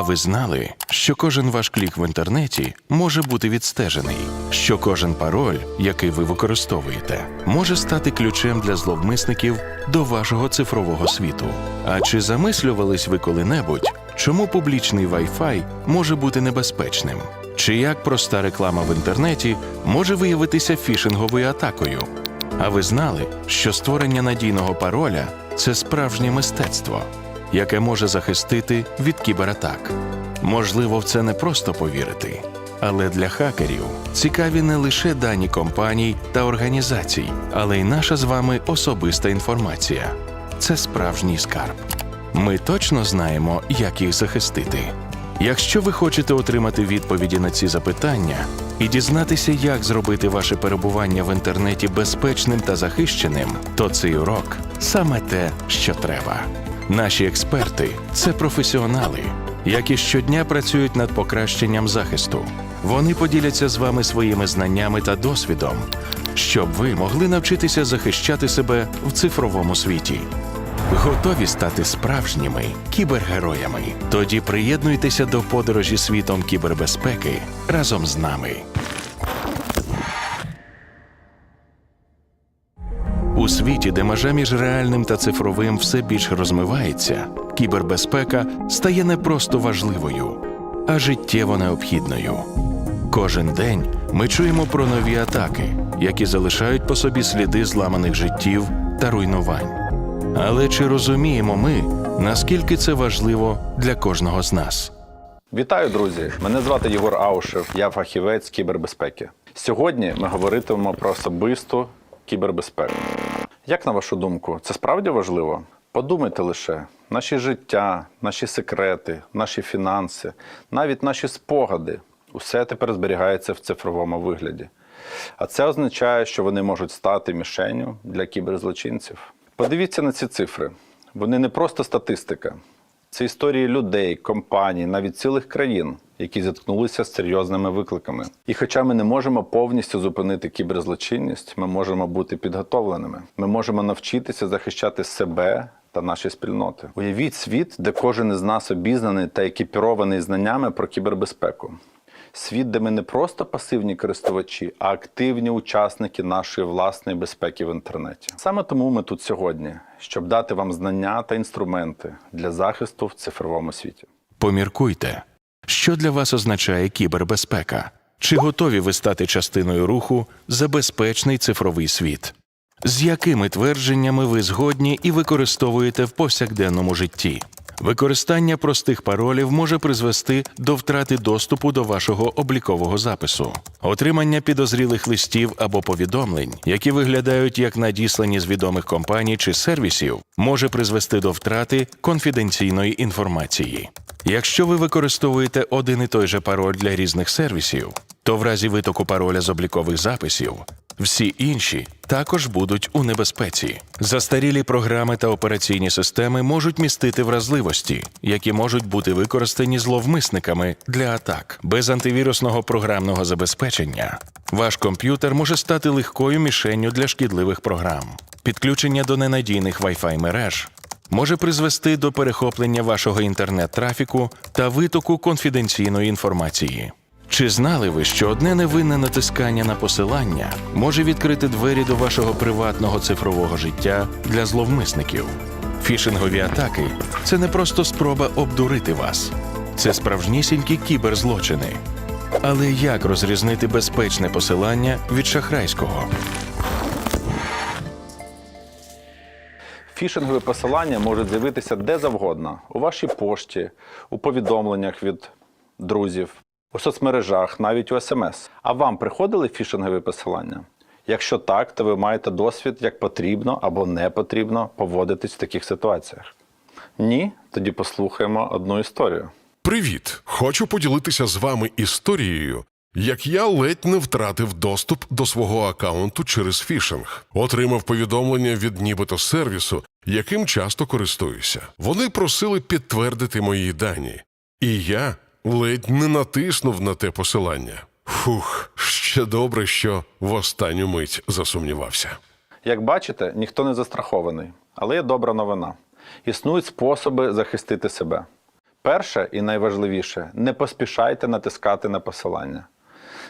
А ви знали, що кожен ваш клік в інтернеті може бути відстежений, що кожен пароль, який ви використовуєте, може стати ключем для зловмисників до вашого цифрового світу. А чи замислювались ви коли-небудь, чому публічний Wi-Fi може бути небезпечним? Чи як проста реклама в інтернеті може виявитися фішинговою атакою? А ви знали, що створення надійного пароля це справжнє мистецтво, яке може захистити від кібератак? Можливо, в це не просто повірити, але для хакерів цікаві не лише дані компаній та організацій, але й наша з вами особиста інформація. Це справжній скарб. Ми точно знаємо, як їх захистити. Якщо ви хочете отримати відповіді на ці запитання і дізнатися, як зробити ваше перебування в інтернеті безпечним та захищеним, то цей урок саме те, що треба. Наші експерти це професіонали, які щодня працюють над покращенням захисту. Вони поділяться з вами своїми знаннями та досвідом, щоб ви могли навчитися захищати себе в цифровому світі. Готові стати справжніми кібергероями? Тоді приєднуйтеся до подорожі світом кібербезпеки разом з нами. У світі, де межа між реальним та цифровим все більше розмивається, кібербезпека стає не просто важливою, а життєво необхідною. Кожен день ми чуємо про нові атаки, які залишають по собі сліди зламаних життів та руйнувань. Але чи розуміємо ми, наскільки це важливо для кожного з нас? Вітаю, друзі! Мене звати Єгор Аушев, я фахівець кібербезпеки. Сьогодні ми говоритимемо про особисту кібербезпеку. Як на вашу думку, це справді важливо? Подумайте лише, наші життя, наші секрети, наші фінанси, навіть наші спогади усе тепер зберігається в цифровому вигляді. А це означає, що вони можуть стати мішенню для кіберзлочинців. Подивіться на ці цифри. Вони не просто статистика, це історії людей, компаній, навіть цілих країн, які зіткнулися з серйозними викликами. І хоча ми не можемо повністю зупинити кіберзлочинність, ми можемо бути підготовленими. Ми можемо навчитися захищати себе та наші спільноти. Уявіть світ, де кожен із нас обізнаний та екіпірований знаннями про кібербезпеку. Світ, де ми не просто пасивні користувачі, а активні учасники нашої власної безпеки в інтернеті. Саме тому ми тут сьогодні, щоб дати вам знання та інструменти для захисту в цифровому світі. Поміркуйте, що для вас означає кібербезпека? Чи готові ви стати частиною руху за безпечний цифровий світ? З якими твердженнями ви згодні і використовуєте в повсякденному житті? Використання простих паролів може призвести до втрати доступу до вашого облікового запису, отримання підозрілих листів або повідомлень, які виглядають як надіслані з відомих компаній чи сервісів, може призвести до втрати конфіденційної інформації. Якщо ви використовуєте один і той же пароль для різних сервісів, то в разі витоку пароля з облікових записів всі інші також будуть у небезпеці. Застарілі програми та операційні системи можуть містити вразливості, які можуть бути використані зловмисниками для атак. Без антивірусного програмного забезпечення ваш комп'ютер може стати легкою мішенню для шкідливих програм. Підключення до ненадійних Wi-Fi мереж може призвести до перехоплення вашого інтернет-трафіку та витоку конфіденційної інформації. Чи знали ви, що одне невинне натискання на посилання може відкрити двері до вашого приватного цифрового життя для зловмисників? Фішингові атаки це не просто спроба обдурити вас, це справжнісінькі кіберзлочини. Але як розрізнити безпечне посилання від шахрайського? Фішингові посилання можуть з'явитися де завгодно: у вашій пошті, у повідомленнях від друзів, у соцмережах, навіть у смс. А вам приходили фішингові посилання? Якщо так, то ви маєте досвід, як потрібно або не потрібно поводитись в таких ситуаціях. Ні, тоді послухаємо одну історію. Привіт! Хочу поділитися з вами історією, як я ледь не втратив доступ до свого акаунту через фішинг. Отримав повідомлення від нібито сервісу, яким часто користуюся. Вони просили підтвердити мої дані, і я ледь не натиснув на те посилання. Фух, ще добре, що в останню мить засумнівався. Як бачите, ніхто не застрахований, але є добра новина. Існують способи захистити себе. Перше і найважливіше не поспішайте натискати на посилання.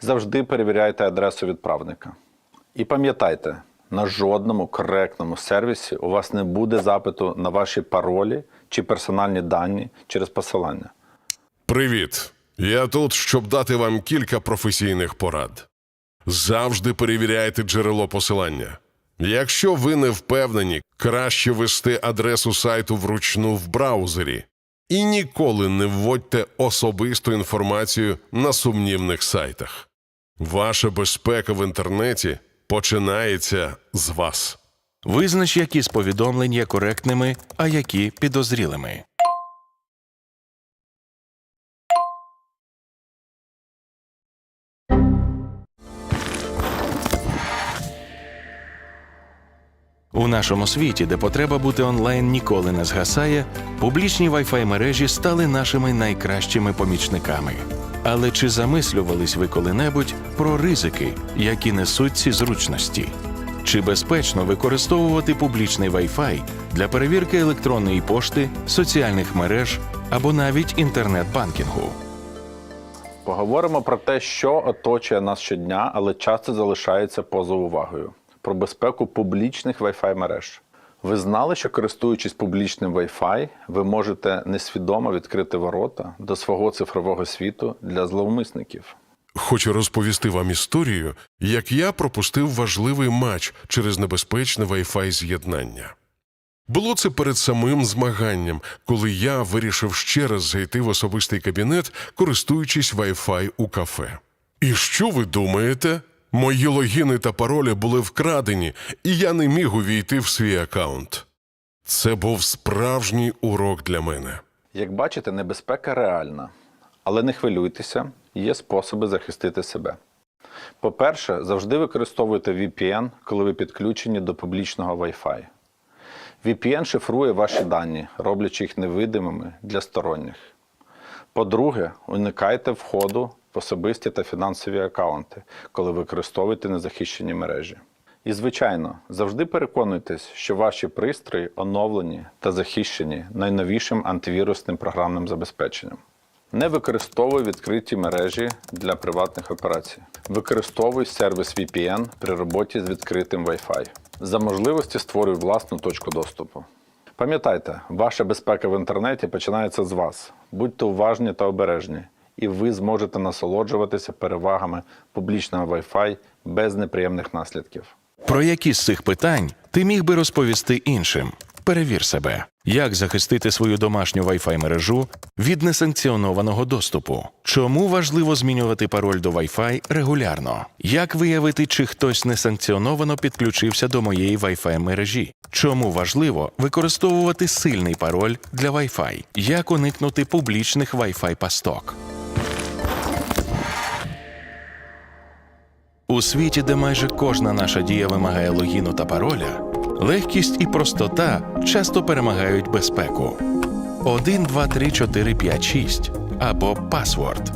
Завжди перевіряйте адресу відправника. І пам'ятайте, на жодному коректному сервісі у вас не буде запиту на ваші паролі чи персональні дані через посилання. Привіт! Я тут, щоб дати вам кілька професійних порад. Завжди перевіряйте джерело посилання. Якщо ви не впевнені, краще ввести адресу сайту вручну в браузері. І ніколи не вводьте особисту інформацію на сумнівних сайтах. Ваша безпека в інтернеті починається з вас. Визнач, які з повідомлень є коректними, а які підозрілими. У нашому світі, де потреба бути онлайн ніколи не згасає, публічні Wi-Fi мережі стали нашими найкращими помічниками. Але чи замислювались ви коли-небудь про ризики, які несуть ці зручності? Чи безпечно використовувати публічний Wi-Fi для перевірки електронної пошти, соціальних мереж або навіть інтернет-банкінгу? Поговоримо про те, що оточує нас щодня, але часто залишається поза увагою. Про безпеку публічних Wi-Fi мереж. Ви знали, що користуючись публічним Wi-Fi, ви можете несвідомо відкрити ворота до свого цифрового світу для зловмисників. Хочу розповісти вам історію, як я пропустив важливий матч через небезпечне Wi-Fi з'єднання. Було це перед самим змаганням, коли я вирішив ще раз зайти в особистий кабінет, користуючись Wi-Fi у кафе. І що ви думаєте? Мої логіни та паролі були вкрадені, і я не міг увійти в свій аккаунт. Це був справжній урок для мене. Як бачите, небезпека реальна. Але не хвилюйтеся, є способи захистити себе. По-перше, завжди використовуйте VPN, коли ви підключені до публічного Wi-Fi. VPN шифрує ваші дані, роблячи їх невидимими для сторонніх. По-друге, уникайте входу особисті та фінансові аккаунти, коли використовуєте незахищені мережі. І, звичайно, завжди переконуйтесь, що ваші пристрої оновлені та захищені найновішим антивірусним програмним забезпеченням. Не використовуй відкриті мережі для приватних операцій. Використовуй сервіс VPN при роботі з відкритим Wi-Fi. За можливості створюй власну точку доступу. Пам'ятайте, ваша безпека в інтернеті починається з вас. Будьте уважні та обережні, і ви зможете насолоджуватися перевагами публічного Wi-Fi без неприємних наслідків. Про які з цих питань ти міг би розповісти іншим? Перевір себе, як захистити свою домашню Wi-Fi мережу від несанкціонованого доступу. Чому важливо змінювати пароль до Wi-Fi регулярно? Як виявити, чи хтось несанкціоновано підключився до моєї Wi-Fi мережі? Чому важливо використовувати сильний пароль для Wi-Fi? Як уникнути публічних Wi-Fi пасток? У світі, де майже кожна наша дія вимагає логіну та пароля, легкість і простота часто перемагають безпеку. 1, 2, 3, 4, 5, 6 або пасворд.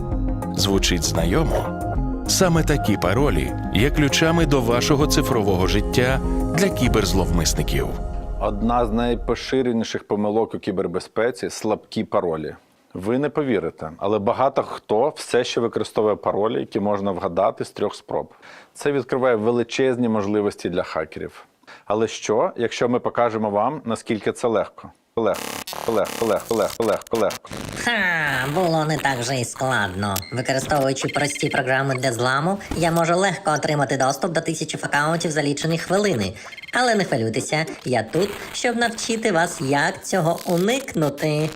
Звучить знайомо? Саме такі паролі є ключами до вашого цифрового життя для кіберзловмисників. Одна з найпоширеніших помилок у кібербезпеці слабкі паролі. Ви не повірите, але багато хто все ще використовує паролі, які можна вгадати з трьох спроб. Це відкриває величезні можливості для хакерів. Але що, якщо ми покажемо вам, наскільки це легко? Легко, легко, легко, легко, легко, легко. Ха, було не так вже й складно. Використовуючи прості програми для зламу, я можу легко отримати доступ до тисячі аккаунтів за лічені хвилини. Але не хвилюйтеся, я тут, щоб навчити вас, як цього уникнути.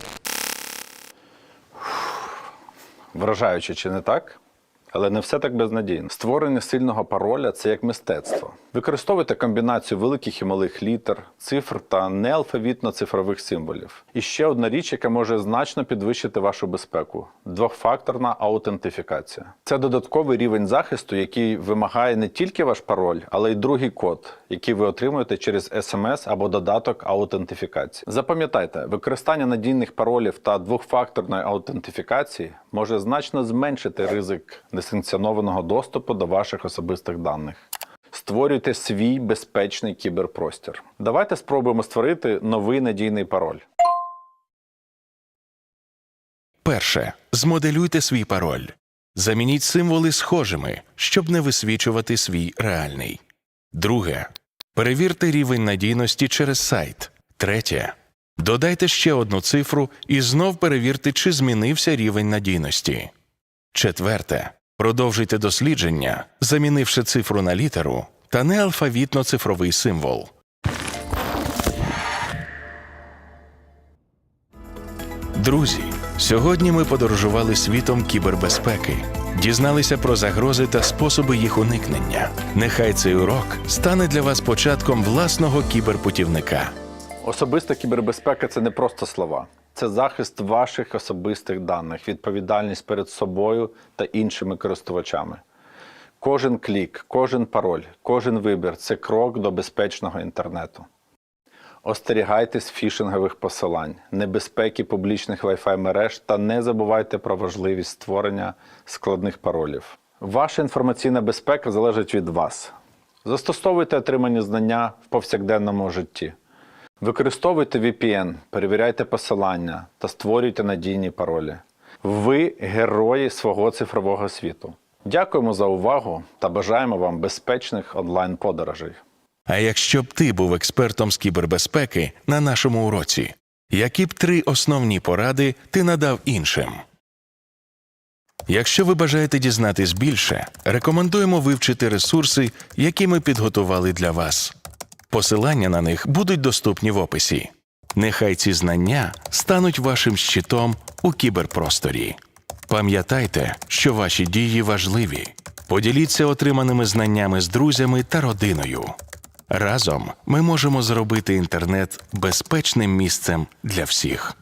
Вражаюче чи не так? Але не все так безнадійно. Створення сильного пароля це як мистецтво. Використовуйте комбінацію великих і малих літер, цифр та неалфавітно-цифрових символів. І ще одна річ, яка може значно підвищити вашу безпеку двохфакторна аутентифікація. Це додатковий рівень захисту, який вимагає не тільки ваш пароль, але й другий код, який ви отримуєте через SMS або додаток аутентифікації. Запам'ятайте, використання надійних паролів та двохфакторної аутентифікації може значно зменшити ризик несанкціонованого доступу до ваших особистих даних. Створюйте свій безпечний кіберпростір. Давайте спробуємо створити новий надійний пароль. Перше. Змоделюйте свій пароль. Замініть символи схожими, щоб не висвічувати свій реальний. Друге. Перевірте рівень надійності через сайт. Третє. Додайте ще одну цифру і знов перевірте, чи змінився рівень надійності. Четверте. Продовжуйте дослідження, замінивши цифру на літеру та не алфавітно-цифровий символ. Друзі, сьогодні ми подорожували світом кібербезпеки, дізналися про загрози та способи їх уникнення. Нехай цей урок стане для вас початком власного кіберпутівника. Особиста кібербезпека це не просто слова. Це захист ваших особистих даних, відповідальність перед собою та іншими користувачами. Кожен клік, кожен пароль, кожен вибір це крок до безпечного інтернету. Остерігайтесь фішингових посилань, небезпеки публічних Wi-Fi мереж та не забувайте про важливість створення складних паролів. Ваша інформаційна безпека залежить від вас. Застосовуйте отримані знання в повсякденному житті. Використовуйте VPN, перевіряйте посилання та створюйте надійні паролі. Ви герої свого цифрового світу. Дякуємо за увагу та бажаємо вам безпечних онлайн-подорожей. А якщо б ти був експертом з кібербезпеки на нашому уроці, які б три основні поради ти надав іншим? Якщо ви бажаєте дізнатись більше, рекомендуємо вивчити ресурси, які ми підготували для вас. Посилання на них будуть доступні в описі. Нехай ці знання стануть вашим щитом у кіберпросторі. Пам'ятайте, що ваші дії важливі. Поділіться отриманими знаннями з друзями та родиною. Разом ми можемо зробити інтернет безпечним місцем для всіх.